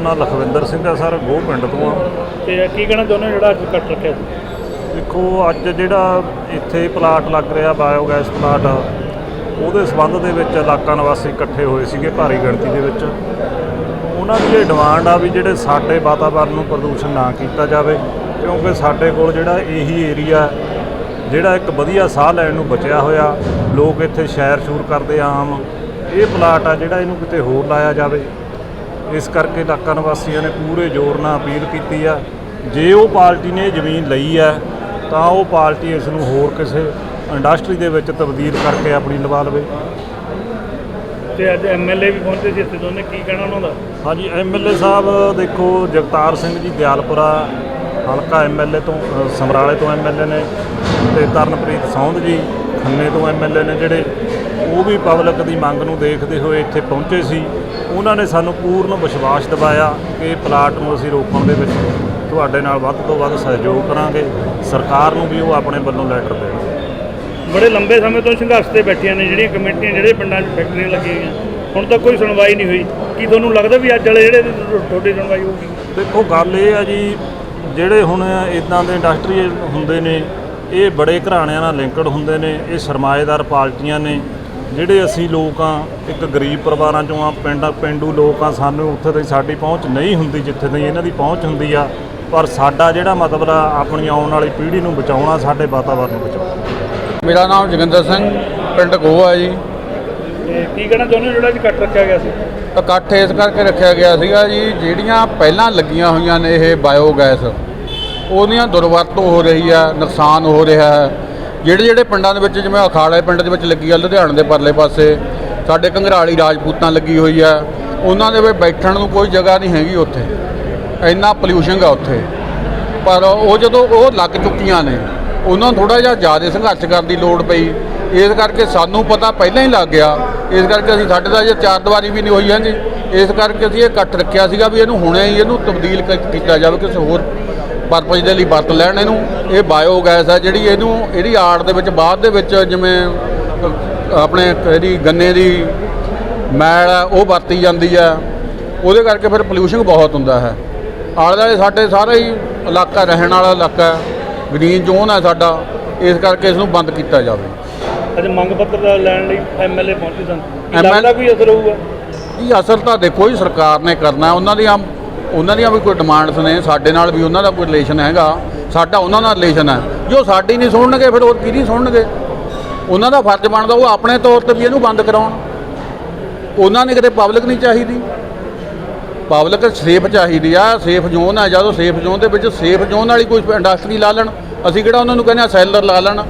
ਨਾਮ ਲਖਵਿੰਦਰ ਸਿੰਘ ਹੈ ਸਰ ਗੋਹ ਪਿੰਡ ਤੋਂ ਆ। ਤੇ ਕੀ ਕਹਿਣਾ ਚਾਹੁੰਦੇ ਹੋ ਜਿਹੜਾ ਅੱਜ ਕੱਟ ਰੱਖਿਆ ਸੀ? ਦੇਖੋ ਅੱਜ ਜਿਹੜਾ ਇੱਥੇ ਪਲਾਟ ਲੱਗ ਰਿਹਾ ਬਾਇਓਗੈਸ ਪਲਾਟ ਉਹਦੇ ਸਬੰਧ ਦੇ ਵਿੱਚ ਇਲਾਕਾ ਨਿਵਾਸੀ ਇਕੱਠੇ ਹੋਏ ਸੀਗੇ ਭਾਰੀ ਗਿਣਤੀ ਦੇ ਵਿੱਚ। ਉਹਨਾਂ ਦੀ ਇਹ ਡਿਮਾਂਡ ਆ ਵੀ ਜਿਹੜੇ ਸਾਡੇ ਵਾਤਾਵਰਣ ਨੂੰ ਪ੍ਰਦੂਸ਼ਣ ਨਾ ਕੀਤਾ ਜਾਵੇ ਕਿਉਂਕਿ ਸਾਡੇ ਕੋਲ ਜਿਹੜਾ ਇਹੀ ਏਰੀਆ ਜਿਹੜਾ ਇੱਕ ਵਧੀਆ ਸਾਹ ਲੈਣ ਨੂੰ ਬਚਿਆ ਹੋਇਆ ਲੋਕ ਇੱਥੇ ਸ਼ੈਰ ਸ਼ੂਰ ਕਰਦੇ ਆਮ ਇਹ ਪਲਾਟ ਆ ਜਿਹੜਾ ਇਹਨੂੰ ਕਿਤੇ ਹੋਰ ਲਾਇਆ ਜਾਵੇ। ਇਸ ਕਰਕੇ ਇਲਾਕਾ ਨਿਵਾਸੀਆਂ ਨੇ ਪੂਰੇ ਜ਼ੋਰ ਨਾਲ ਅਪੀਲ ਕੀਤੀ ਆ। ਜੇ ਉਹ ਪਾਰਟੀ ਨੇ ਜ਼ਮੀਨ ਲਈ ਆ ਤਾਂ ਉਹ ਪਾਰਟੀ ਇਸ ਨੂੰ ਹੋਰ ਕਿਸੇ ਇੰਡਸਟਰੀ ਦੇ ਵਿੱਚ ਤਬਦੀਲ ਕਰਕੇ ਆਪਣੀ ਲਵਾ ਲਵੇ। ਤੇ ਅੱਜ ਐਮਐਲਏ ਵੀ ਪਹੁੰਚੇ ਸੀ ਇੱਥੇ ਦੋਨੇ ਕੀ ਕਹਿਣਾ ਉਹਨਾਂ ਦਾ? ਹਾਂਜੀ ਐਮਐਲਏ ਸਾਹਿਬ ਦੇਖੋ ਜਗਤਾਰ ਸਿੰਘ ਜੀ ਦਿਆਲਪੁਰਾ ਹਲਕਾ ਐਮਐਲਏ ਤੋਂ ਸਮਰਾਲੇ ਤੋਂ ਐਮਐਲਏ ਨੇ ਤੇ ਤਰਨਪ੍ਰੀਤ ਸੌਂਦ ਜੀ ਖੰਨੇ ਤੋਂ ਐਮਐਲਏ ਨੇ ਜਿਹੜੇ ਉਹ ਵੀ ਪਬਲਿਕ ਦੀ ਮੰਗ ਨੂੰ ਦੇਖਦੇ ਹੋਏ ਇੱਥੇ ਪਹੁੰਚੇ ਸੀ। ਉਹਨਾਂ ਨੇ ਸਾਨੂੰ ਪੂਰਨ ਵਿਸ਼ਵਾਸ ਦਿਵਾਇਆ ਕਿ ਪਲਾਟ ਨੂੰ ਅਸੀਂ ਰੋਕਣ ਦੇ ਵਿੱਚ ਤੁਹਾਡੇ ਨਾਲ ਵੱਧ ਤੋਂ ਵੱਧ ਸਹਿਯੋਗ ਕਰਾਂਗੇ। ਸਰਕਾਰ ਨੂੰ ਵੀ ਉਹ ਆਪਣੇ ਵੱਲੋਂ ਲੈਟਰ ਦੇਣਗੇ। ਬੜੇ ਲੰਬੇ ਸਮੇਂ ਤੋਂ ਸੰਘਰਸ਼ ਤੇ ਬੈਠੀਆਂ ਨੇ ਜਿਹੜੀਆਂ ਕਮੇਟੀਆਂ ਜਿਹੜੇ ਪਿੰਡਾਂ 'ਚ ਫੈਕਟਰੀਆਂ ਲੱਗੀਆਂ ਹੋਈਆਂ। ਹੁਣ ਤੱਕ ਕੋਈ ਸੁਣਵਾਈ ਨਹੀਂ ਹੋਈ। ਕੀ ਤੁਹਾਨੂੰ ਲੱਗਦਾ ਵੀ ਅੱਜ ਵਾਲੇ ਜਿਹੜੇ ਤੁਹਾਡੀ ਸੁਣਵਾਈ ਹੋਊਗੀ? ਦੇਖੋ ਗੱਲ ਇਹ ਆ ਜੀ ਜਿਹੜੇ ਹੁਣ ਇਦਾਂ ਦੇ ਇੰਡਸਟਰੀ ਹੁੰਦੇ ਨੇ ਇਹ ਬੜੇ ਘਰਾਣਿਆਂ ਨਾਲ ਲਿੰਕਡ ਹੁੰਦੇ ਨੇ ਇਹ ਸਰਮਾਏਦਾਰ ਪਾਰਟੀਆਂ ਨੇ। ਜਿਹੜੇ ਅਸੀਂ ਲੋਕ ਆ ਇੱਕ ਗਰੀਬ ਪਰਿਵਾਰਾਂ ਚੋਂ ਆ ਪਿੰਡ ਪਿੰਡੂ ਲੋਕ ਆ ਸਾਨੂੰ ਉੱਥੇ ਤੱਕ ਸਾਡੀ ਪਹੁੰਚ ਨਹੀਂ ਹੁੰਦੀ ਜਿੱਥੇ ਤੱਕ ਇਹਨਾਂ ਦੀ ਪਹੁੰਚ ਹੁੰਦੀ ਆ। ਪਰ ਸਾਡਾ ਜਿਹੜਾ ਮਤਲਬ ਆ ਆਪਣੀ ਆਉਣ ਵਾਲੀ ਪੀੜ੍ਹੀ ਨੂੰ ਬਚਾਉਣਾ ਸਾਡੇ ਵਾਤਾਵਰਨ ਨੂੰ ਬਚਾਉਣਾ। ਮੇਰਾ ਨਾਮ ਜੋਗਿੰਦਰ ਸਿੰਘ ਪਿੰਡ ਗੋਆ ਜੀ। ਤੇ ਕੀ ਕਹਿਣਾ ਚਾਹੁੰਦੇ ਜਿਹੜਾ ਅੱਜ ਕੱਟ ਰੱਖਿਆ ਗਿਆ ਸੀ? ਇਕੱਠ ਇਸ ਕਰਕੇ ਰੱਖਿਆ ਗਿਆ ਸੀਗਾ ਜੀ ਜਿਹੜੀਆਂ ਪਹਿਲਾਂ ਲੱਗੀਆਂ ਹੋਈਆਂ ਨੇ ਇਹ ਬਾਇਓਗੈਸ ਉਹਦੀਆਂ ਦੁਰਵਰਤੋਂ ਹੋ ਰਹੀ ਆ ਨੁਕਸਾਨ ਹੋ ਰਿਹਾ ਹੈ। ਜਿਹੜੇ ਜਿਹੜੇ ਪਿੰਡਾਂ ਦੇ ਵਿੱਚ ਜਿਵੇਂ ਅਖਾੜੇ ਪਿੰਡ ਦੇ ਵਿੱਚ ਲੱਗੀ ਆ, ਲੁਧਿਆਣੇ ਦੇ ਪਰਲੇ ਪਾਸੇ, ਸਾਡੇ ਕੰਗਰਾਲੀ ਰਾਜਪੂਤਾਂ ਲੱਗੀ ਹੋਈ ਆ, ਉਹਨਾਂ ਦੇ ਵਿੱਚ ਬੈਠਣ ਨੂੰ ਕੋਈ ਜਗ੍ਹਾ ਨਹੀਂ ਹੈਗੀ ਉੱਥੇ। ਇੰਨਾ ਪੋਲਿਊਸ਼ਨ ਆ ਉੱਥੇ। ਪਰ ਉਹ ਜਦੋਂ ਉਹ ਲੱਗ ਚੁੱਕੀਆਂ ਨੇ, ਉਹਨਾਂ ਨੂੰ ਥੋੜਾ ਜਿਹਾ ਜ਼ਿਆਦਾ ਸੰਘਰਸ਼ ਕਰਨ ਦੀ ਲੋੜ ਪਈ। ਇਸ ਕਰਕੇ ਸਾਨੂੰ ਪਤਾ ਪਹਿਲਾਂ ਹੀ ਲੱਗ ਗਿਆ। ਇਸ ਕਰਕੇ ਅਸੀਂ ਸਾਡੇ ਦਾ ਜੇ ਚਾਰ ਦੀਵਾਰੀ ਵੀ ਨਹੀਂ ਹੋਈ ਹਾਂਜੀ ਇਸ ਕਰਕੇ ਅਸੀਂ ਇਹ ਇਕੱਠ ਰੱਖਿਆ ਸੀਗਾ ਵੀ ਇਹਨੂੰ ਹੁਣੇ ਹੀ ਇਹਨੂੰ ਤਬਦੀਲ ਕ- ਕੀਤਾ ਜਾਵੇ, ਕਿਸੇ ਹੋਰ ਪਰਪਸ ਦੇ ਲਈ ਵਰਤ ਲੈਣ ਇਹਨੂੰ। ਇਹ ਬਾਇਓਗੈਸ ਹੈ ਜਿਹੜੀ ਇਹਨੂੰ ਇਹਦੀ ਆੜ ਦੇ ਵਿੱਚ ਬਾਅਦ ਦੇ ਵਿੱਚ ਜਿਵੇਂ ਆਪਣੇ ਇਹਦੀ ਗੰਨੇ ਦੀ ਮੈਲ ਹੈ ਉਹ ਵਰਤੀ ਜਾਂਦੀ ਹੈ ਉਹਦੇ ਕਰਕੇ ਫਿਰ ਪੋਲਿਊਸ਼ਨ ਬਹੁਤ ਹੁੰਦਾ ਹੈ। ਆਲੇ ਦੁਆਲੇ ਸਾਡੇ ਸਾਰਾ ਹੀ ਇਲਾਕਾ ਰਹਿਣ ਵਾਲਾ ਇਲਾਕਾ ਹੈ। ਗ੍ਰੀਨ ਜ਼ੋਨ ਹੈ ਸਾਡਾ। ਇਸ ਕਰਕੇ ਇਸ ਨੂੰ ਬੰਦ ਕੀਤਾ ਜਾਵੇ। ਅੱਜ ਮੰਗ ਪੱਤਰ ਲੈਣ ਲਈ ਐਮਐਲਏ ਪਹੁੰਚੇ ਸਨ। ਲੱਗਦਾ ਕੋਈ ਅਸਰ ਹੋਊਗਾ? ਇਹ ਅਸਰ ਤਾਂ ਦੇਖੋ ਜੀ ਸਰਕਾਰ ਨੇ ਕਰਨਾ। ਉਹਨਾਂ ਦੀਆਂ ਉਹਨਾਂ ਦੀਆਂ ਵੀ ਕੋਈ ਡਿਮਾਂਡਸ ਨੇ, ਸਾਡੇ ਨਾਲ ਵੀ ਉਹਨਾਂ ਦਾ ਕੋਈ ਰਿਲੇਸ਼ਨ ਹੈਗਾ, ਸਾਡਾ ਉਹਨਾਂ ਨਾਲ ਰਿਲੇਸ਼ਨ ਹੈ। ਜੋ ਸਾਡੀ ਨਹੀਂ ਸੁਣਨਗੇ, ਫਿਰ ਹੋਰ ਕਿਹਦੀ ਸੁਣਨਗੇ? ਉਹਨਾਂ ਦਾ ਫਰਜ਼ ਬਣਦਾ ਉਹ ਆਪਣੇ ਤੌਰ ਤੇ ਵੀ ਇਹਨੂੰ ਬੰਦ ਕਰਾਉਣ। ਉਹਨਾਂ ਨੇ ਕਿਤੇ ਪਬਲਿਕ ਨਹੀਂ ਚਾਹੀਦੀ। ਪਬਲਿਕ ਸੇਫ ਚਾਹੀਦੀ ਆ ਸੇਫ ਜ਼ੋਨ ਆ ਜਦੋਂ ਸੇਫ ਜ਼ੋਨ ਦੇ ਵਿੱਚ ਸੇਫ ਜ਼ੋਨ ਵਾਲੀ ਕੋਈ ਇੰਡਸਟਰੀ ਲਾ ਲੈਣ। ਅਸੀਂ ਕਿਹੜਾ ਉਹਨਾਂ ਨੂੰ ਕਹਿੰਦੇ ਆ ਸੈਲਰ ਲਾ ਲੈਣ।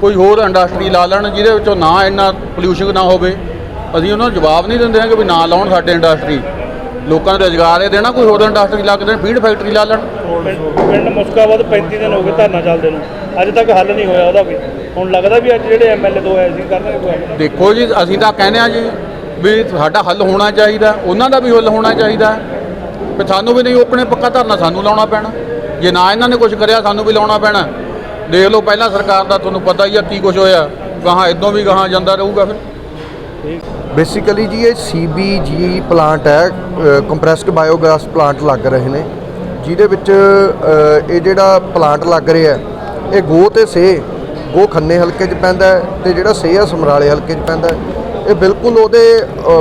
ਕੋਈ ਹੋਰ ਇੰਡਸਟਰੀ ਲਾ ਲੈਣ, ਜਿਹਦੇ ਵਿੱਚੋਂ ਨਾ ਇੰਨਾ ਪੋਲਿਊਸ਼ਨ ਨਾ ਹੋਵੇ। ਅਸੀਂ ਉਹਨਾਂ ਨੂੰ ਜਵਾਬ ਨਹੀਂ ਦਿੰਦੇ ਹਾਂ ਕਿ ਵੀ ਨਾ ਲਾਉਣ ਸਾਡੇ ਇੰਡਸਟਰੀ ਲੋਕਾਂ ਨੂੰ ਰੁਜ਼ਗਾਰ ਇਹ ਦੇਣਾ ਕੋਈ ਹੋਰ ਇੰਡਸਟਰੀ ਲਾ ਕੇ ਦੇਣ ਫੀਡ ਫੈਕਟਰੀ ਲਾ ਲੈਣ। ਪਿੰਡ ਮੁਸਕਾਬਾਦ 35 ਦਿਨ ਹੋ ਗਏ ਧਰਨਾ ਚੱਲਦੇ ਨੂੰ। ਅੱਜ ਤੱਕ ਹੱਲ ਨਹੀਂ ਹੋਇਆ ਉਹਦਾ ਵੀ। ਹੁਣ ਲੱਗਦਾ ਵੀ ਅੱਜ ਜਿਹੜੇ ਐਮਐਲਏ ਦੋ ਆਏ ਸੀ ਕਰਨਗੇ ਕੋਈ ਹੱਲ। ਦੇਖੋ ਜੀ ਅਸੀਂ ਤਾਂ ਕਹਿੰਦੇ ਆ ਜੀ ਵੀ ਸਾਡਾ ਹੱਲ ਹੋਣਾ ਚਾਹੀਦਾ ਉਹਨਾਂ ਦਾ ਵੀ ਹੱਲ ਹੋਣਾ ਚਾਹੀਦਾ। ਵੀ ਸਾਨੂੰ ਵੀ ਨਹੀਂ ਆਪਣੇ ਪੱਕਾ ਧਰਨਾ ਸਾਨੂੰ ਲਾਉਣਾ ਪੈਣਾ। ਜੇ ਨਾ ਇਹਨਾਂ ਨੇ ਕੁਝ ਕਰਿਆ ਸਾਨੂੰ ਵੀ ਲਾਉਣਾ ਪੈਣਾ। ਦੇਖ ਲਓ ਪਹਿਲਾਂ ਸਰਕਾਰ ਦਾ ਤੁਹਾਨੂੰ ਪਤਾ ਹੀ ਆ ਕੀ ਕੁਝ ਹੋਇਆ। ਗਾਹਾਂ ਇਦੋਂ ਵੀ ਗਾਹਾਂ ਜਾਂਦਾ ਰਹੂਗਾ ਫਿਰ। ਬੇਸਿਕਲੀ ਜੀ, ਇਹ ਸੀਬੀਜੀ ਪਲਾਂਟ ਹੈ ਕੰਪਰੈਸਡ ਬਾਇਓਗੈਸ ਪਲਾਂਟ ਲੱਗ ਰਹੇ ਨੇ, ਜਿਹਦੇ ਵਿੱਚ ਇਹ ਜਿਹੜਾ ਪਲਾਂਟ ਲੱਗ ਰਿਹਾ, ਇਹ ਗੋ ਤੇ ਸੇ ਗੋ ਖੰਨੇ ਹਲਕੇ 'ਚ ਪੈਂਦਾ ਹੈ ਤੇ ਜਿਹੜਾ ਸੇ ਆ ਸਮਰਾਲੇ ਹਲਕੇ 'ਚ ਪੈਂਦਾ ਇਹ ਬਿਲਕੁਲ ਉਹਦੇ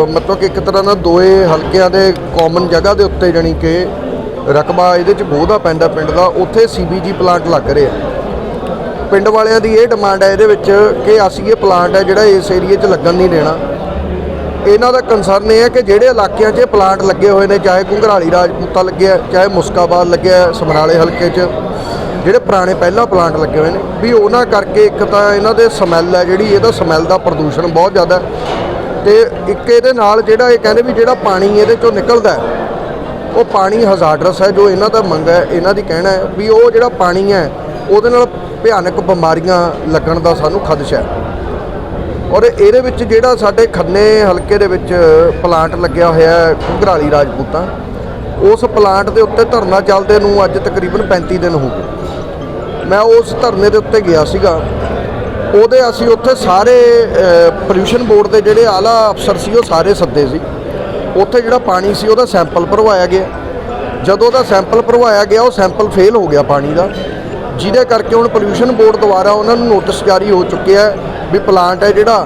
ਮਤਲਬ ਕਿ ਇੱਕ ਤਰ੍ਹਾਂ ਨਾਲ ਦੋਏ ਹਲਕਿਆਂ ਦੇ ਕਾਮਨ ਜਗ੍ਹਾ ਦੇ ਉੱਤੇ ਜਾਣੀ ਕਿ ਰਕਬਾ ਇਹਦੇ 'ਚ ਗੋ ਦਾ ਪੈਂਦਾ ਪਿੰਡ ਦਾ, ਉੱਥੇ ਸੀਬੀਜੀ ਪਲਾਂਟ ਲੱਗ ਰਿਹਾ। ਪਿੰਡ ਵਾਲਿਆਂ ਦੀ ਇਹ ਡਿਮਾਂਡ ਹੈ ਇਹਦੇ ਵਿੱਚ ਕਿ ਅਸੀਂ ਇਹ ਪਲਾਂਟ ਹੈ ਜਿਹੜਾ ਇਸ ਏਰੀਏ 'ਚ ਲੱਗਣ ਨਹੀਂ ਦੇਣਾ। ਇਹਨਾਂ ਦਾ ਕੰਸਰਨ ਇਹ ਹੈ ਕਿ ਜਿਹੜੇ ਇਲਾਕਿਆਂ 'ਚ ਇਹ ਪਲਾਂਟ ਲੱਗੇ ਹੋਏ ਨੇ, ਚਾਹੇ ਘੁੰਗਰਾਲੀ ਰਾਜਪੂਤਾ ਲੱਗਿਆ ਚਾਹੇ ਮੁਸਕਾਬਾਦ ਲੱਗਿਆ ਸਮਰਾਲੇ ਹਲਕੇ 'ਚ, ਜਿਹੜੇ ਪੁਰਾਣੇ ਪਹਿਲਾਂ ਪਲਾਂਟ ਲੱਗੇ ਹੋਏ ਨੇ, ਵੀ ਉਹਨਾਂ ਕਰਕੇ ਇੱਕ ਤਾਂ ਇਹਨਾਂ ਦੇ ਸਮੈਲ ਹੈ ਜਿਹੜੀ, ਇਹਦਾ ਸਮੈਲ ਦਾ ਪ੍ਰਦੂਸ਼ਣ ਬਹੁਤ ਜ਼ਿਆਦਾ ਹੈ ਤੇ ਇੱਕ ਇਹਦੇ ਨਾਲ ਜਿਹੜਾ ਇਹ ਕਹਿੰਦੇ ਵੀ ਜਿਹੜਾ ਪਾਣੀ ਇਹਦੇ 'ਚੋਂ ਨਿਕਲਦਾ ਉਹ ਪਾਣੀ ਹਜ਼ਾਰਡਸ ਹੈ, ਜੋ ਇਹਨਾਂ ਦਾ ਮੰਗ ਹੈ, ਇਹਨਾਂ ਦੀ ਕਹਿਣਾ ਹੈ ਵੀ ਉਹ ਜਿਹੜਾ ਪਾਣੀ ਹੈ, ਉਹਦੇ ਨਾਲ ਭਿਆਨਕ ਬਿਮਾਰੀਆਂ ਲੱਗਣ ਦਾ ਸਾਨੂੰ ਖਦਸ਼ਾ ਹੈ। ਔਰ ਇਹਦੇ ਵਿੱਚ ਜਿਹੜਾ ਸਾਡੇ ਖੰਨੇ ਹਲਕੇ ਦੇ ਵਿੱਚ ਪਲਾਂਟ ਲੱਗਿਆ ਹੋਇਆ ਹੈ ਘੁੰਗਰਾਲੀ ਰਾਜਪੂਤਾਂ, ਉਸ ਪਲਾਂਟ ਦੇ ਉੱਤੇ ਧਰਨਾ ਚੱਲਦੇ ਨੂੰ ਅੱਜ ਤਕਰੀਬਨ 35 ਦਿਨ ਹੋ ਗਏ। ਮੈਂ ਉਸ ਧਰਨੇ ਦੇ ਉੱਤੇ ਗਿਆ ਸੀਗਾ। ਉਹਦੇ ਅਸੀਂ ਉੱਥੇ ਸਾਰੇ ਪੋਲਿਊਸ਼ਨ ਬੋਰਡ ਦੇ ਜਿਹੜੇ ਆਲਾ ਅਫਸਰ ਸੀ, ਉਹ ਸਾਰੇ ਸੱਦੇ ਸੀ। ਉੱਥੇ ਜਿਹੜਾ ਪਾਣੀ ਸੀ, ਉਹਦਾ ਸੈਂਪਲ ਭਰਵਾਇਆ ਗਿਆ। ਜਦੋਂ ਦਾ ਸੈਂਪਲ ਭਰਵਾਇਆ ਗਿਆ, ਉਹ ਸੈਂਪਲ ਫੇਲ ਹੋ ਗਿਆ ਪਾਣੀ ਦਾ। ਜਿਹਦੇ ਕਰਕੇ ਹੁਣ ਪੋਲਿਊਸ਼ਨ ਬੋਰਡ ਦੁਆਰਾ ਉਹਨਾਂ ਨੂੰ ਨੋਟਿਸ ਜਾਰੀ ਹੋ ਚੁੱਕਿਆ ਹੈ ਵੀ ਪਲਾਂਟ ਹੈ ਜਿਹੜਾ,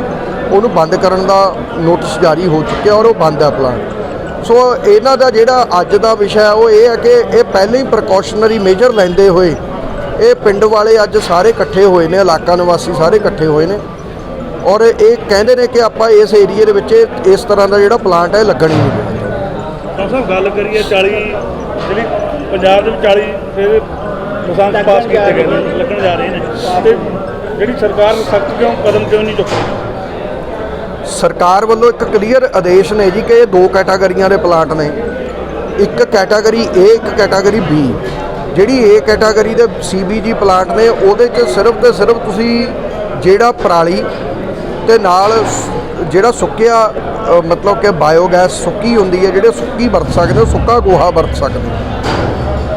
ਉਹਨੂੰ ਬੰਦ ਕਰਨ ਦਾ ਨੋਟਿਸ ਜਾਰੀ ਹੋ ਚੁੱਕਿਆ ਔਰ ਉਹ ਬੰਦ ਹੈ ਪਲਾਂਟ ਸੋ ਇਹਨਾਂ ਦਾ ਜਿਹੜਾ ਅੱਜ ਦਾ ਵਿਸ਼ਾ ਉਹ ਇਹ ਹੈ ਕਿ ਇਹ ਪਹਿਲਾਂ ਹੀ ਪ੍ਰੀਕਾਸ਼ਨਰੀ ਮੇਜਰ ਲੈਂਦੇ ਹੋਏ, ਇਹ ਪਿੰਡ ਵਾਲੇ ਅੱਜ ਸਾਰੇ ਇਕੱਠੇ ਹੋਏ ਨੇ, ਇਲਾਕਾ ਨਿਵਾਸੀ ਸਾਰੇ ਇਕੱਠੇ ਹੋਏ ਨੇ। ਔਰ ਇਹ ਕਹਿੰਦੇ ਨੇ ਕਿ ਆਪਾਂ ਇਸ ਏਰੀਏ ਦੇ ਵਿੱਚ ਇਸ ਤਰ੍ਹਾਂ ਦਾ ਜਿਹੜਾ ਪਲਾਂਟ ਹੈ ਲੱਗਣ ਹੀ ਨਹੀਂ ਡਾਕਟਰ ਸਾਹਿਬ, ਗੱਲ ਕਰੀਏ 40 ਜਿਹੜੀ ਪੰਜਾਬ ਦੇ ਵਿੱਚ 40 ਫਿਰ ਲਾਇਸੈਂਸ ਪਾਸ ਕੀਤੇ ਗਏ ਲੱਗਣ ਜਾ ਰਹੇ ਨੇ। ਤੇ ਜਿਹੜੀ ਸਰਕਾਰ ਸਖਤ ਕਿਉਂ ਕਦਮ ਕਿਉਂ ਨਹੀਂ ਚੁੱਕ ਸਰਕਾਰ ਵੱਲੋਂ ਇੱਕ ਕਲੀਅਰ ਆਦੇਸ਼ ਨੇ ਜੀ ਕਿ ਇਹ ਦੋ ਕੈਟਾਗਰੀਆਂ ਦੇ ਪਲਾਂਟ ਨੇ। ਇੱਕ ਕੈਟਾਗਰੀ A, ਇੱਕ ਕੈਟਾਗਰੀ B ਜਿਹੜੀ A ਕੈਟਾਗਰੀ ਦੇ CBG ਪਲਾਂਟ ਨੇ, ਉਹਦੇ 'ਚ ਸਿਰਫ ਤੇ ਸਿਰਫ ਤੁਸੀਂ ਜਿਹੜਾ ਪਰਾਲੀ ਤੇ ਨਾਲ ਜਿਹੜਾ ਸੁੱਕਿਆ ਮਤਲਬ ਕਿ ਬਾਇਓਗੈਸ ਸੁੱਕੀ ਹੁੰਦੀ ਹੈ, ਜਿਹੜੇ ਸੁੱਕੀ ਵਰਤ ਸਕਦੇ ਹੋ, ਸੁੱਕਾ ਗੋਹਾ ਵਰਤ ਸਕਦੇ ਹੋ।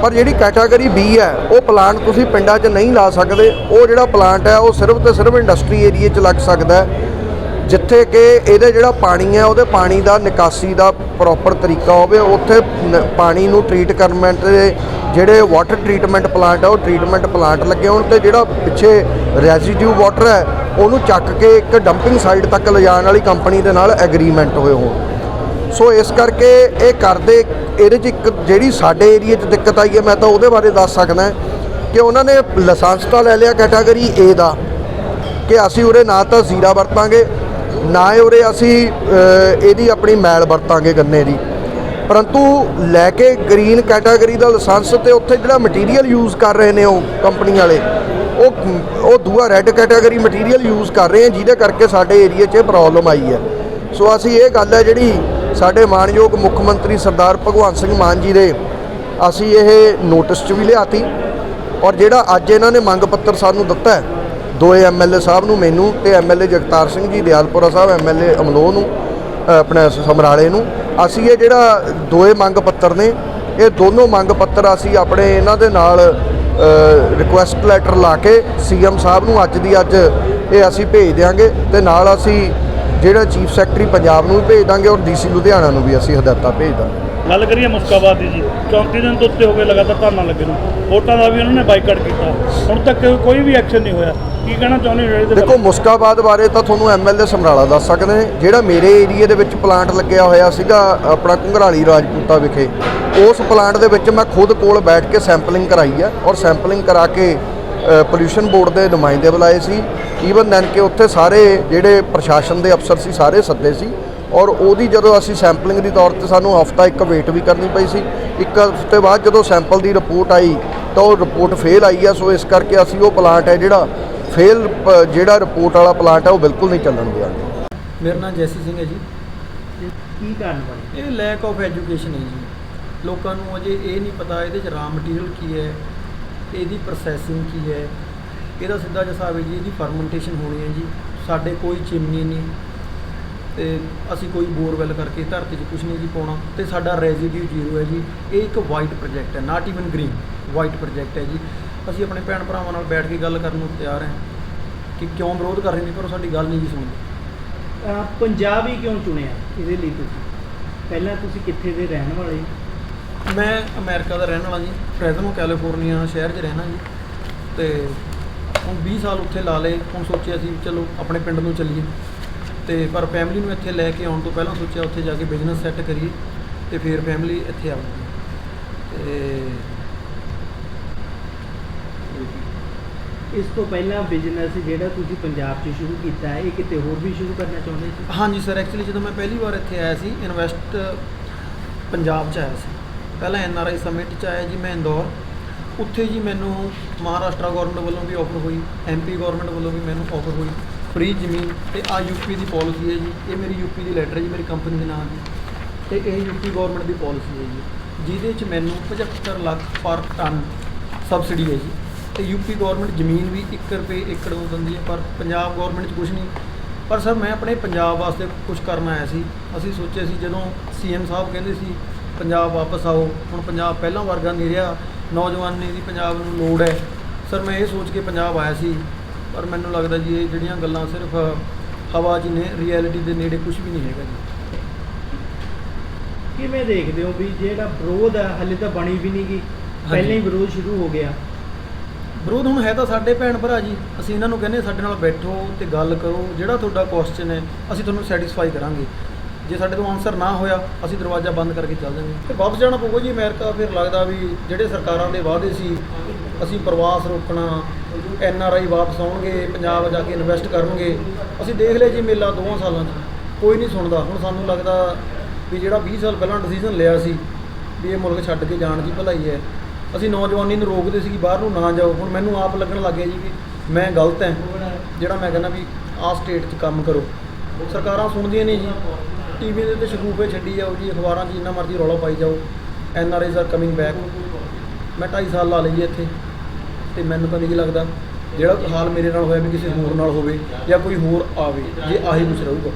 ਪਰ ਜਿਹੜੀ ਕੈਟਾਗਰੀ B ਹੈ, ਉਹ ਪਲਾਂਟ ਤੁਸੀਂ ਪਿੰਡਾਂ 'ਚ ਨਹੀਂ ਲਾ ਸਕਦੇ। ਉਹ ਜਿਹੜਾ ਪਲਾਂਟ ਹੈ, ਉਹ ਸਿਰਫ ਤੇ ਸਿਰਫ ਇੰਡਸਟਰੀ ਏਰੀਏ 'ਚ ਲੱਗ ਸਕਦਾ ਹੈ। ਜਿੱਥੇ ਕਿ ਇਹਦੇ ਜਿਹੜਾ ਪਾਣੀ ਹੈ, ਉਹਦੇ ਪਾਣੀ ਦਾ ਨਿਕਾਸੀ ਦਾ ਪ੍ਰੋਪਰ ਤਰੀਕਾ ਹੋਵੇ। ਉੱਥੇ ਪਾਣੀ ਨੂੰ ਟ੍ਰੀਟ ਕਰਨ ਦੇ ਜਿਹੜੇ ਵਾਟਰ ਟ੍ਰੀਟਮੈਂਟ ਪਲਾਂਟ ਹੈ, ਉਹ ਟ੍ਰੀਟਮੈਂਟ ਪਲਾਂਟ ਲੱਗੇ ਹੋਣ ਤੇ ਜਿਹੜਾ ਪਿੱਛੇ ਰੈਜ਼ੀਡਿਊ ਵਾਟਰ ਹੈ, ਉਹਨੂੰ ਚੱਕ ਕੇ ਇੱਕ ਡੰਪਿੰਗ ਸਾਈਟ ਤੱਕ ਲਿਜਾਣ ਵਾਲੀ ਕੰਪਨੀ ਦੇ ਨਾਲ ਐਗਰੀਮੈਂਟ ਹੋਏ ਹੋਣ। ਸੋ ਇਸ ਕਰਕੇ ਇਹ ਕਰਦੇ, ਇਹਦੇ 'ਚ ਇੱਕ ਜਿਹੜੀ ਸਾਡੇ ਏਰੀਏ 'ਚ ਦਿੱਕਤ ਆਈ ਹੈ, ਮੈਂ ਤਾਂ ਉਹਦੇ ਬਾਰੇ ਦੱਸ ਸਕਦਾ ਕਿ ਉਹਨਾਂ ਨੇ ਲਾਇਸੈਂਸ ਤਾਂ ਲੈ ਲਿਆ ਕੈਟਾਗਰੀ A ਦਾ ਕਿ ਅਸੀਂ ਉਰੇ ਨਾ ਤਾਂ ਜ਼ੀਰਾ ਵਰਤਾਂਗੇ, ਨਾ ਹੀ ਉਰੇ ਅਸੀਂ ਇਹਦੀ ਆਪਣੀ ਮੈਲ ਵਰਤਾਂਗੇ ਗੰਨੇ ਦੀ। ਪਰੰਤੂ ਲੈ ਕੇ ਗ੍ਰੀਨ ਕੈਟਾਗਰੀ ਦਾ ਲਾਇਸੈਂਸ ਤੇ ਉੱਥੇ ਜਿਹੜਾ ਮਟੀਰੀਅਲ ਯੂਜ਼ ਕਰ ਰਹੇ ਨੇ ਉਹ ਕੰਪਨੀ ਵਾਲੇ, ਉਹ ਉਹ ਦੂਆ ਰੈੱਡ ਕੈਟਾਗਰੀ ਮਟੀਰੀਅਲ ਯੂਜ਼ ਕਰ ਰਹੇ ਆ, ਜਿਹਦੇ ਕਰਕੇ ਸਾਡੇ ਏਰੀਆ 'ਚ ਇਹ ਪ੍ਰੋਬਲਮ ਆਈ ਹੈ। ਸੋ ਅਸੀਂ ਇਹ ਗੱਲ ਹੈ ਜਿਹੜੀ ਸਾਡੇ ਮਾਨਯੋਗ ਮੁੱਖ ਮੰਤਰੀ ਸਰਦਾਰ ਭਗਵੰਤ ਸਿੰਘ ਮਾਨ ਜੀ ਦੇ ਅਸੀਂ ਇਹ ਨੋਟਿਸ 'ਚ ਵੀ ਲਿਆਤੀ ਔਰ ਜਿਹੜਾ ਅੱਜ ਇਹਨਾਂ ਨੇ ਮੰਗ ਪੱਤਰ ਸਾਨੂੰ ਦਿੱਤਾ ਹੈ ਦੋਏ ਐਮਐਲਏ ਸਾਹਿਬ ਨੂੰ ਮੈਨੂੰ ਤੇ ਐਮਐਲਏ ਜਗਤਾਰ ਸਿੰਘ ਜੀ ਦਿਆਲਪੁਰਾ ਸਾਹਿਬ ਐਮਐਲਏ ਅਮਲੋਹ ਨੂੰ ਅ, ਆਪਣੇ ਸਮਰਾਲੇ ਨੂੰ। ਅਸੀਂ ਇਹ ਜਿਹੜਾ ਦੋਏ ਮੰਗ ਪੱਤਰ ਨੇ ਇਹ ਦੋਨੋਂ ਮੰਗ ਪੱਤਰ ਅਸੀਂ ਆਪਣੇ ਇਹਨਾਂ ਦੇ ਨਾਲ ਰਿਕੁਐਸਟ ਲੈਟਰ ਲਾ ਕੇ ਸੀਐਮ ਸਾਹਿਬ ਨੂੰ ਅੱਜ ਦੀ ਅੱਜ ਇਹ ਅਸੀਂ ਭੇਜ ਦਿਆਂਗੇ ਤੇ ਨਾਲ ਅਸੀਂ ਜਿਹੜਾ ਚੀਫ ਸੈਕਟਰੀ ਪੰਜਾਬ ਨੂੰ ਵੀ ਭੇਜ ਦਾਂਗੇ ਔਰ ਡੀਸੀ ਲੁਧਿਆਣਾ ਨੂੰ ਵੀ ਅਸੀਂ ਹਦਾਇਤਾਂ ਭੇਜ ਦਾਂਗੇ। ਗੱਲ ਕਰੀਏ ਮੁਸਕਾਬਾਦ ਦੀ ਜੀ। 34 ਦਿਨ ਤੋਂ ਉੱਤੇ ਹੋ ਗਏ ਲਗਾਤਾਰ ਧਰਨਾ ਲੱਗੇ ਨੂੰ। ਵੋਟਾਂ ਦਾ ਵੀ ਉਹਨਾਂ ਨੇ ਬਾਈਕਾਟ ਕੀਤਾ। ਹੁਣ ਤੱਕ ਕੋਈ ਵੀ ਐਕਸ਼ਨ ਨਹੀਂ ਹੋਇਆ। ਕੀ ਕਹਿਣਾ ਚਾਹੁੰਦੇ ਹੋ? ਦੇਖੋ ਮੁਸਕਾਬਾਦ ਬਾਰੇ ਤਾਂ ਤੁਹਾਨੂੰ ਐਮਐਲਏ ਸਮਰਾਲਾ ਦੱਸ ਸਕਦੇ ਨੇ। ਜਿਹੜਾ ਮੇਰੇ ਏਰੀਏ ਦੇ ਵਿੱਚ ਪਲਾਂਟ ਲੱਗਿਆ ਹੋਇਆ ਸੀਗਾ ਆਪਣਾ ਘੁੰਗਰਾਲੀ ਰਾਜਪੂਤਾ ਵਿਖੇ ਉਸ ਪਲਾਂਟ ਦੇ ਵਿੱਚ ਮੈਂ ਖੁਦ ਕੋਲ ਬੈਠ ਕੇ ਸੈਂਪਲਿੰਗ ਕਰਾਈ ਹੈ ਔਰ ਸੈਂਪਲਿੰਗ ਕਰਾ ਕੇ ਪੋਲਿਊਸ਼ਨ ਬੋਰਡ ਦੇ ਨੁਮਾਇੰਦੇ ਬੁਲਾਏ ਸੀ। ਈਵਨ ਦੈਨ ਕਿ ਉੱਥੇ ਸਾਰੇ ਜਿਹੜੇ ਪ੍ਰਸ਼ਾਸਨ ਦੇ ਅਫਸਰ ਸੀ ਸਾਰੇ ਸੱਦੇ ਸੀ। ਔਰ ਉਹਦੀ ਜਦੋਂ ਅਸੀਂ ਸੈਂਪਲਿੰਗ ਦੀ ਤੌਰ ਤੇ ਸਾਨੂੰ ਹਫਤਾ ਇੱਕ ਵੇਟ ਵੀ ਕਰਨੀ ਪਈ ਸੀ। ਇੱਕ ਹਫ਼ਤੇ ਬਾਅਦ ਜਦੋਂ ਸੈਂਪਲ ਦੀ ਰਿਪੋਰਟ ਆਈ ਤਾਂ ਉਹ ਰਿਪੋਰਟ ਫੇਲ ਆਈ ਹੈ ਸੋ ਇਸ ਕਰਕੇ ਅਸੀਂ ਉਹ ਪਲਾਂਟ ਹੈ ਜਿਹੜਾ ਫੇਲ ਜਿਹੜਾ ਰਿਪੋਰਟ ਵਾਲਾ ਪਲਾਂਟ ਹੈ ਉਹ ਬਿਲਕੁਲ ਨਹੀਂ ਚੱਲਣ ਦਿਆਂਗੇ ਮੇਰਾ ਨਾਮ ਜੈਸੀ ਸਿੰਘ ਹੈ ਜੀ। ਕੀ ਕਾਰਨ ਬਣੇ ਇਹ ਲੈਕ ਆਫ ਐਜੂਕੇਸ਼ਨ ਹੈ ਜੀ। ਲੋਕਾਂ ਨੂੰ ਅਜੇ ਇਹ ਨਹੀਂ ਪਤਾ ਇਹਦੇ ਚ ਰਾ ਮਟੀਰੀਅਲ ਕੀ ਹੈ। ਇਹਦੀ ਪ੍ਰੋਸੈਸਿੰਗ ਕੀ ਹੈ? ਇਹਦਾ ਸਿੱਧਾ ਜਿਹਾ ਜੀ, ਇਹਦੀ ਫਰਮੈਂਟੇਸ਼ਨ ਹੋਣੀ ਹੈ ਜੀ। ਸਾਡੇ ਕੋਈ ਚਿਮਨੀ ਨਹੀਂ ਤੇ ਅਸੀਂ ਕੋਈ ਬੋਰਵੈਲ ਕਰਕੇ ਧਰਤੀ 'ਚ ਕੁਝ ਨਹੀਂ ਜੀ ਪਾਉਣਾ ਤੇ ਸਾਡਾ ਰੈਜ਼ੀਡਿਊ ਜ਼ੀਰੋ ਹੈ ਜੀ। ਇਹ ਇੱਕ ਵਾਈਟ ਪ੍ਰੋਜੈਕਟ ਹੈ not even green white project ਹੈ ਜੀ। ਅਸੀਂ ਆਪਣੇ ਭੈਣ ਭਰਾਵਾਂ ਨਾਲ ਬੈਠ ਕੇ ਗੱਲ ਕਰਨ ਨੂੰ ਤਿਆਰ ਹਾਂ ਕਿ ਕਿਉਂ ਵਿਰੋਧ ਕਰ ਰਹੇ ਨੇ, ਪਰ ਉਹ ਸਾਡੀ ਗੱਲ ਨਹੀਂ ਜੀ ਸੁਣਦੇ। ਪੰਜਾਬ ਹੀ ਕਿਉਂ ਚੁਣਿਆ ਇਹਦੇ ਲਈ ਤੁਸੀਂ? ਪਹਿਲਾਂ ਤੁਸੀਂ ਕਿੱਥੇ ਦੇ ਰਹਿਣ ਵਾਲੇ ਮੈਂ ਅਮਰੀਕਾ ਦਾ ਰਹਿਣ ਵਾਲਾ ਜੀ ਫਰੈਜ਼ਨੋ ਕੈਲੀਫੋਰਨੀਆ ਸ਼ਹਿਰ 'ਚ ਰਹਿਣਾ ਜੀ। ਤੇ ਹੁਣ 20 ਸਾਲ ਉੱਥੇ ਲਾ ਲਏ ਹੁਣ ਸੋਚਿਆ ਸੀ ਚਲੋ ਆਪਣੇ ਪਿੰਡ ਨੂੰ ਚੱਲੀਏ। ਤੇ ਪਰ ਫੈਮਿਲੀ ਨੂੰ ਇੱਥੇ ਲੈ ਕੇ ਆਉਣ ਤੋਂ ਪਹਿਲਾਂ ਸੋਚਿਆ ਉੱਥੇ ਜਾ ਕੇ ਬਿਜ਼ਨਸ ਸੈੱਟ ਕਰੀਏ ਤੇ ਫਿਰ ਫੈਮਿਲੀ ਇੱਥੇ ਆਊਗੀ ਤੇ ਇਸ ਤੋਂ ਪਹਿਲਾਂ ਬਿਜ਼ਨਸ ਜਿਹੜਾ ਤੁਸੀਂ ਪੰਜਾਬ 'ਚ ਸ਼ੁਰੂ ਕੀਤਾ ਹੈ ਇਹ ਕਿਤੇ ਹੋਰ ਵੀ ਸ਼ੁਰੂ ਕਰਨਾ ਚਾਹੁੰਦੇ ਸੀ? ਹਾਂਜੀ ਸਰ ਐਕਚੁਅਲੀ ਜਦੋਂ ਮੈਂ ਪਹਿਲੀ ਵਾਰ ਇੱਥੇ ਆਇਆ ਸੀ ਇਨਵੈਸਟ ਪੰਜਾਬ 'ਚ ਆਇਆ ਸੀ। ਪਹਿਲਾਂ ਐਨ ਆਰ ਆਈ ਸਮਿਟ 'ਚ ਆਇਆ ਜੀ ਮੈਂ ਇੰਦੌਰ। ਉੱਥੇ ਜੀ ਮੈਨੂੰ ਮਹਾਰਾਸ਼ਟਰ ਗਵਰਨਮੈਂਟ ਵੱਲੋਂ ਵੀ ਆਫਰ ਹੋਈ ਐਮਪੀ ਗਵਰਨਮੈਂਟ ਵੱਲੋਂ ਵੀ ਮੈਨੂੰ ਆਫਰ ਹੋਈ। ਫ੍ਰੀ ਜ਼ਮੀਨ ਤੇ ਆ ਯੂਪੀ ਦੀ ਪਾਲਿਸੀ ਹੈ ਜੀ, ਇਹ ਮੇਰੀ ਯੂਪੀ ਦੀ ਲੈਟਰ ਹੈ ਜੀ, ਮੇਰੀ ਕੰਪਨੀ ਦੇ ਨਾਮ ਦੀ। ਤੇ ਇਹ ਯੂਪੀ ਗਵਰਨਮੈਂਟ ਦੀ ਪਾਲਿਸੀ ਹੈ ਜੀ, ਜਿਹਦੇ 'ਚ ਮੈਨੂੰ 75 ਲੱਖ ਪਰ ਟਨ ਸਬਸਿਡੀ ਹੈ ਜੀ। ਤੇ ਯੂਪੀ ਗਵਰਨਮੈਂਟ ਜ਼ਮੀਨ ਵੀ 1 ਰੁਪਏ ਏਕੜ ਨੂੰ ਦਿੰਦੀ ਹੈ, ਪਰ ਪੰਜਾਬ ਗਵਰਨਮੈਂਟ 'ਚ ਕੁਝ ਨਹੀਂ। ਪਰ ਸਰ ਮੈਂ ਆਪਣੇ ਪੰਜਾਬ ਵਾਸਤੇ ਕੁਝ ਕਰਨ ਆਇਆ ਸੀ। ਅਸੀਂ ਸੋਚਿਆ ਸੀ ਜਦੋਂ ਸੀਐਮ ਸਾਹਿਬ ਕਹਿੰਦੇ ਸੀ ਪੰਜਾਬ ਵਾਪਸ ਆਓ। ਹੁਣ ਪੰਜਾਬ ਪਹਿਲਾਂ ਵਰਗਾ ਨਹੀਂ ਰਿਹਾ। ਨੌਜਵਾਨੀ ਦੀ ਪੰਜਾਬ ਨੂੰ ਲੋੜ ਹੈ। ਸਰ ਮੈਂ ਇਹ ਸੋਚ ਕੇ ਪੰਜਾਬ ਆਇਆ ਸੀ ਪਰ ਮੈਨੂੰ ਲੱਗਦਾ ਜੀ ਇਹ ਜਿਹੜੀਆਂ ਗੱਲਾਂ ਸਿਰਫ ਹਵਾ 'ਚ ਹੀ ਨੇ ਰਿਐਲਿਟੀ ਦੇ ਨੇੜੇ ਕੁਝ ਵੀ ਨਹੀਂ ਹੈਗਾ ਜੀ। ਕਿਵੇਂ ਦੇਖਦੇ ਹੋ ਵੀ ਜਿਹੜਾ ਵਿਰੋਧ ਹੈ ਹਲੇ ਤਾਂ ਬਣੀ ਵੀ ਨਹੀਂ ਗਈ ਪਹਿਲਾਂ ਹੀ ਵਿਰੋਧ ਸ਼ੁਰੂ ਹੋ ਗਿਆ। ਵਿਰੋਧ ਹੁਣ ਹੈ ਤਾਂ ਸਾਡੇ ਭੈਣ ਭਰਾ ਜੀ। ਅਸੀਂ ਇਹਨਾਂ ਨੂੰ ਕਹਿੰਦੇ ਸਾਡੇ ਨਾਲ ਬੈਠੋ ਤੇ ਗੱਲ ਕਰੋ। ਜਿਹੜਾ ਤੁਹਾਡਾ ਕੁਐਸਚਨ ਹੈ ਅਸੀਂ ਤੁਹਾਨੂੰ ਸੈਟੀਸਫਾਈ ਕਰਾਂਗੇ। ਜੇ ਸਾਡੇ ਤੋਂ ਆਨਸਰ ਨਾ ਹੋਇਆ, ਅਸੀਂ ਦਰਵਾਜ਼ਾ ਬੰਦ ਕਰਕੇ ਚੱਲ ਜਾਵਾਂਗੇ ਫਿਰ ਵਾਪਸ ਜਾਣਾ ਪਊਗਾ ਜੀ ਅਮਰੀਕਾ, ਫਿਰ ਲੱਗਦਾ ਵੀ ਜਿਹੜੇ ਸਰਕਾਰਾਂ ਦੇ ਵਾਅਦੇ ਸੀ, ਅਸੀਂ ਪ੍ਰਵਾਸ ਰੋਕਣਾ ਐਨ ਆਰ ਆਈ ਵਾਪਸ ਆਉਣਗੇ, ਪੰਜਾਬ ਜਾ ਕੇ ਇਨਵੈਸਟ ਕਰਨਗੇ। ਅਸੀਂ ਦੇਖ ਲਿਆ ਜੀ ਮੇਲਾ ਦੋਵਾਂ ਸਾਲਾਂ 'ਚ ਕੋਈ ਨਹੀਂ ਸੁਣਦਾ। ਹੁਣ ਸਾਨੂੰ ਲੱਗਦਾ ਵੀ ਜਿਹੜਾ 20 ਸਾਲ ਪਹਿਲਾਂ ਡਿਸੀਜਨ ਲਿਆ ਸੀ, ਵੀ ਇਹ ਮੁਲਕ ਛੱਡ ਕੇ ਜਾਣ ਦੀ ਭਲਾਈ ਹੈ। ਅਸੀਂ ਨੌਜਵਾਨੀ ਨੂੰ ਰੋਕਦੇ ਸੀ ਕਿ ਬਾਹਰ ਨੂੰ ਨਾ ਜਾਓ। ਹੁਣ ਮੈਨੂੰ ਆਪ ਲੱਗਣ ਲੱਗ ਗਿਆ ਜੀ ਵੀ ਮੈਂ ਗਲਤ ਹਾਂ। ਜਿਹੜਾ ਮੈਂ ਕਹਿੰਦਾ ਵੀ ਆਹ ਸਟੇਟ 'ਚ ਕੰਮ ਕਰੋ। ਸਰਕਾਰਾਂ ਸੁਣਦੀਆਂ ਨਹੀਂ ਜੀ। ਟੀਵੀ ਦੇ ਉੱਤੇ ਸ਼ਗੂਫੇ ਛੱਡੀ ਜਾਓ ਜੀ, ਅਖਬਾਰਾਂ 'ਚ ਜਿੰਨਾ ਮਰਜ਼ੀ ਰੌਲਾ ਪਾਈ ਜਾਓ N R I's are coming back ਮੈਂ 2.5 ਸਾਲ ਲਾ ਲਈ ਇੱਥੇ, ਤੇ ਮੈਨੂੰ ਤਾਂ ਨਹੀਂ ਲੱਗਦਾ ਜਿਹੜਾ ਹਾਲ ਮੇਰੇ ਨਾਲ ਹੋਇਆ ਵੀ ਕਿਸੇ ਹੋਰ ਨਾਲ ਹੋਵੇ ਜਾਂ ਕੋਈ ਹੋਰ ਆਵੇ, ਜੇ ਆਹੀ ਕੁਛ ਰਹੂਗਾ।